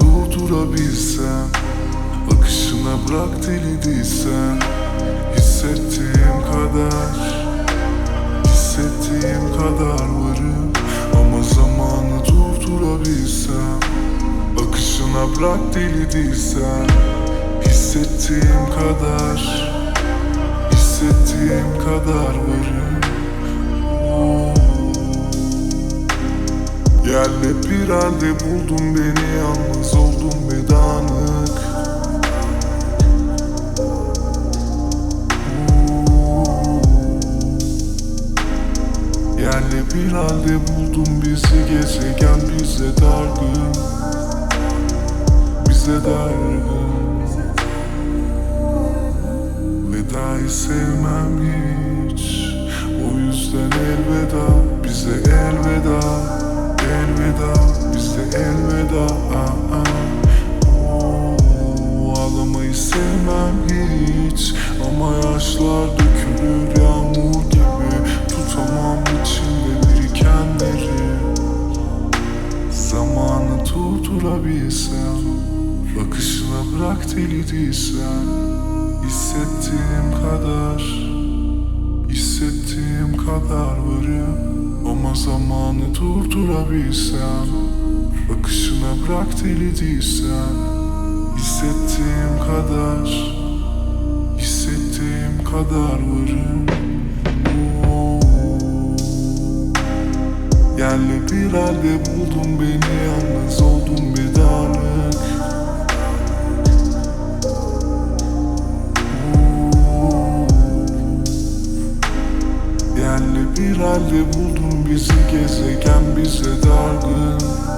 durdurabilsem Akışına bırak deli değilsen Hissettiğim kadar Hissettiğim kadar varım. Ama zamanı durdurabilsem Akışına bırak deli değilsen Hissettiğim kadar Hissettiğim kadar varım bir halde buldum beni Yalnız oldum ve dağınık. Yerle bir halde buldum bizi gezegen bize dargın. Bize dargın. Vedayı sevmem hiç sevmem hiç Ama yaşlar dökülür yağmur gibi. Tutamam içimde birikenleri. Zamanı durdurabilsem Bakışına bırak deli değilsen. Hissettiğim kadar Hissettiğim kadar varım. Ama zamanı durdurabilsem Bakışına bırak deli değilsen Hissettiğim kadar Hissettiğim kadar varım. Yerle bir halde beni Yalnız oldum bir dağınık Yerle bir halde buldum bizi gezegen bize dargın